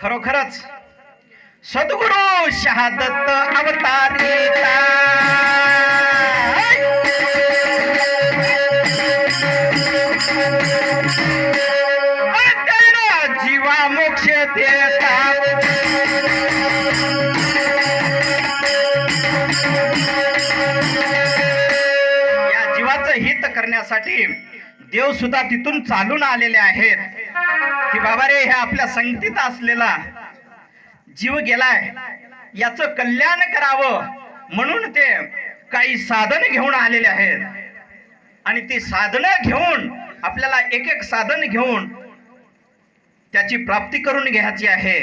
खरोखरच सद्गुरु शहादत्त अवतारिता या जीवाचं हित करण्यासाठी देव सुद्धा तिथून चालून आलेले आहेत. की बाबा रे हे आपल्या संगतीत असलेला जीव गेलाय. याचं कल्याण करावं म्हणून ते काही साधन घेऊन आलेले आहेत. आणि ती साधनं घेऊन आपल्याला एक एक साधन घेऊन त्याची प्राप्ती करून घ्यायची आहे.